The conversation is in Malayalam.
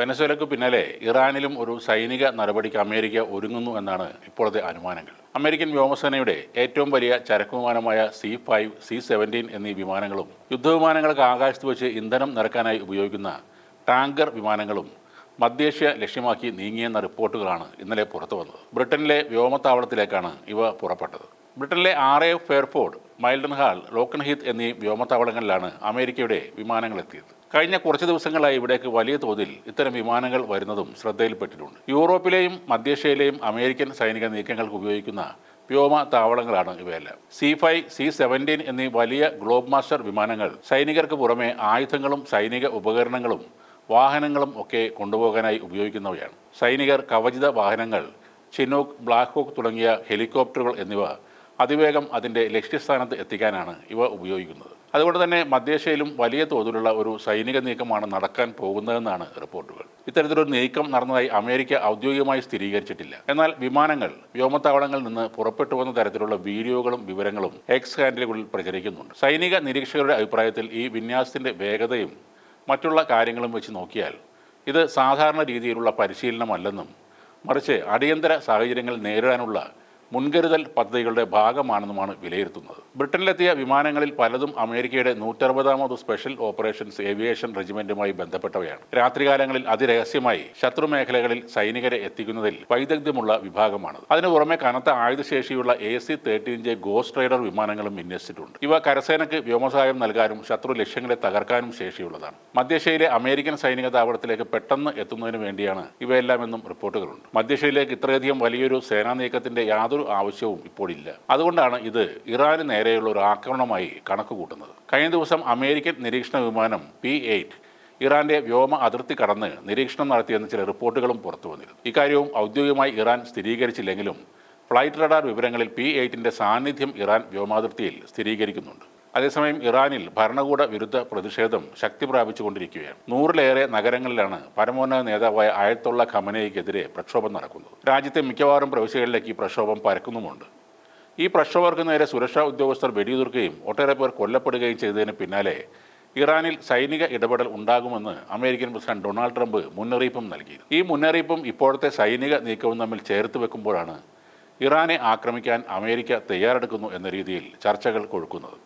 വെനസ്വേലയ്ക്ക് പിന്നാലെ ഇറാനിലും ഒരു സൈനിക നടപടിക്ക് അമേരിക്ക ഒരുങ്ങുന്നു എന്നാണ് ഇപ്പോഴത്തെ അനുമാനങ്ങൾ. അമേരിക്കൻ വ്യോമസേനയുടെ ഏറ്റവും വലിയ ചരക്ക് വിമാനമായ സി ഫൈവ് സി സെവന്റീൻ എന്നീ വിമാനങ്ങളും യുദ്ധവിമാനങ്ങൾക്ക് ആകാശത്ത് വെച്ച് ഇന്ധനം നിറക്കാനായി ഉപയോഗിക്കുന്ന ടാങ്കർ വിമാനങ്ങളും മധ്യേഷ്യ ലക്ഷ്യമാക്കി നീങ്ങിയെന്ന റിപ്പോർട്ടുകളാണ് ഇന്നലെ പുറത്തു വന്നത്. ബ്രിട്ടനിലെ വ്യോമത്താവളത്തിലേക്കാണ് ഇവ പുറപ്പെട്ടത്. ബ്രിട്ടനിലെ ആർ എ ഫെയർഫോർഡ് മൈൽഡൻഹാൾ ലോക്കൻഹീത്ത് എന്നീ വ്യോമത്താവളങ്ങളിലാണ് അമേരിക്കയുടെ വിമാനങ്ങൾ എത്തിയത്. കഴിഞ്ഞ കുറച്ച് ദിവസങ്ങളായി ഇവിടേക്ക് വലിയ തോതിൽ ഇത്തരം വിമാനങ്ങൾ വരുന്നതും ശ്രദ്ധയിൽപ്പെട്ടിട്ടുണ്ട്. യൂറോപ്പിലെയും മധ്യേഷ്യയിലെയും അമേരിക്കൻ സൈനിക നീക്കങ്ങൾക്ക് ഉപയോഗിക്കുന്ന വ്യോമ താവളങ്ങളാണ് ഇവയെല്ലാം. സി ഫൈവ് സി സെവന്റീൻ എന്നീ വലിയ ഗ്ലോബ് മാസ്റ്റർ വിമാനങ്ങൾ സൈനികർക്ക് പുറമെ ആയുധങ്ങളും സൈനിക ഉപകരണങ്ങളും വാഹനങ്ങളും ഒക്കെ കൊണ്ടുപോകാനായി ഉപയോഗിക്കുന്നവയാണ്. സൈനികർ കവചിത വാഹനങ്ങൾ ചിനൂക്ക് ബ്ലാക്ക് ഹോക്ക് തുടങ്ങിയ ഹെലികോപ്റ്ററുകൾ എന്നിവ അതിവേഗം അതിന്റെ ലക്ഷ്യസ്ഥാനത്ത് എത്തിക്കാനാണ് ഇവ ഉപയോഗിക്കുന്നത്. അതുകൊണ്ട് തന്നെ മധ്യേഷ്യയിലും വലിയ തോതിലുള്ള ഒരു സൈനിക നീക്കമാണ് നടക്കാൻ പോകുന്നതെന്നാണ് റിപ്പോർട്ടുകൾ. ഇത്തരത്തിലൊരു നീക്കം നടന്നതായി അമേരിക്ക ഔദ്യോഗികമായി സ്ഥിരീകരിച്ചിട്ടില്ല. എന്നാൽ വിമാനങ്ങൾ വ്യോമത്താവളങ്ങളിൽ നിന്ന് പുറപ്പെട്ടു വന്ന തരത്തിലുള്ള വീഡിയോകളും വിവരങ്ങളും എക്സ് ഹാൻഡിലുകളിൽ പ്രചരിക്കുന്നുണ്ട്. സൈനിക നിരീക്ഷകരുടെ അഭിപ്രായത്തിൽ ഈ വിന്യാസത്തിന്റെ വേഗതയും മറ്റുള്ള കാര്യങ്ങളും വെച്ച് നോക്കിയാൽ ഇത് സാധാരണ രീതിയിലുള്ള പരിശീലനമല്ലെന്നും മറിച്ച് അടിയന്തര സാഹചര്യങ്ങൾ നേരിടാനുള്ള മുൻകരുതൽ പദ്ധതികളുടെ ഭാഗമാണെന്നുമാണ് വിലയിരുത്തുന്നത്. ബ്രിട്ടനിലെത്തിയ വിമാനങ്ങളിൽ പലതും അമേരിക്കയുടെ നൂറ്ററുപതാമത് സ്പെഷ്യൽ ഓപ്പറേഷൻസ് ഏവിയേഷൻ റെജിമെന്റുമായി ബന്ധപ്പെട്ടവയാണ്. രാത്രികാലങ്ങളിൽ അതിരഹസ്യമായി ശത്രു മേഖലകളിൽ സൈനികരെ എത്തിക്കുന്നതിൽ വൈദഗ്ധ്യമുള്ള വിഭാഗമാണ് അതിനു പുറമെ കനത്ത ആയുധശേഷിയുള്ള A C thirteen J ghost rider വിമാനങ്ങളും വിന്യസിച്ചിട്ടുണ്ട്. ഇവ കരസേനയ്ക്ക് വ്യോമസഹായം നൽകാനും ശത്രു ലക്ഷ്യങ്ങളെ തകർക്കാനും ശേഷിയുള്ളതാണ്. മധ്യേഷ്യയിലെ അമേരിക്കൻ സൈനിക താവളത്തിലേക്ക് പെട്ടെന്ന് എത്തുന്നതിന് വേണ്ടിയാണ് ഇവയെല്ലാം എന്നും റിപ്പോർട്ടുകളുണ്ട്. മധ്യേഷ്യയിലേക്ക് ഇത്രയധികം വലിയൊരു സേനാ നീക്കത്തിന്റെ യാതൊരു ആവശ്യവും ഇപ്പോഴില്ല അതുകൊണ്ടാണ് ഇത് ഇറാന് നേരെയുള്ള ഒരു ആക്രമണമായി കണക്ക് കൂട്ടുന്നത്. കഴിഞ്ഞ ദിവസം അമേരിക്കൻ നിരീക്ഷണ വിമാനം പി എയ്റ്റ് ഇറാന്റെ വ്യോമ അതിർത്തി കടന്ന് നിരീക്ഷണം നടത്തിയെന്ന് ചില റിപ്പോർട്ടുകളും പുറത്തു വന്നിരുന്നു. ഇക്കാര്യവും ഔദ്യോഗികമായി ഇറാൻ സ്ഥിരീകരിച്ചില്ലെങ്കിലും ഫ്ലൈറ്റ് റഡാർ വിവരങ്ങളിൽ പി എയ്റ്റിന്റെ സാന്നിധ്യം ഇറാൻ വ്യോമാതിർത്തിയിൽ സ്ഥിരീകരിക്കുന്നുണ്ട്. അതേസമയം ഇറാനിൽ ഭരണകൂട വിരുദ്ധ പ്രതിഷേധം ശക്തി പ്രാപിച്ചുകൊണ്ടിരിക്കുകയാണ്. നൂറിലേറെ നഗരങ്ങളിലാണ് പരമോന്നത നേതാവായ ആയത്തുള്ള ഖമനയ്ക്കെതിരെ പ്രക്ഷോഭം നടക്കുന്നത്. രാജ്യത്തെ മിക്കവാറും പ്രവിശ്യകളിലേക്ക് ഈ പ്രക്ഷോഭം പരക്കുന്നുമുണ്ട്. ഈ പ്രക്ഷോഭർക്ക് നേരെ സുരക്ഷാ ഉദ്യോഗസ്ഥർ വെടിയുതിർക്കുകയും ഒട്ടേറെ പേർ കൊല്ലപ്പെടുകയും ചെയ്തതിന് പിന്നാലെ ഇറാനിൽ സൈനിക ഇടപെടൽ ഉണ്ടാകുമെന്ന് അമേരിക്കൻ പ്രസിഡന്റ് ഡൊണാൾഡ് ട്രംപ് മുന്നറിയിപ്പും നൽകി ഈ മുന്നറിയിപ്പും ഇപ്പോഴത്തെ സൈനിക നീക്കവും തമ്മിൽ ചേർത്ത് വെക്കുമ്പോഴാണ് ഇറാനെ ആക്രമിക്കാൻ അമേരിക്ക തയ്യാറെടുക്കുന്നു എന്ന രീതിയിൽ ചർച്ചകൾ കൊഴുക്കുന്നത്.